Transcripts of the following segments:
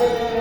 আছে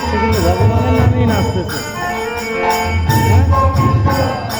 হচ্ছে কিন্তু ভগবানের নামেই নাচতেছে। হ্যাঁ?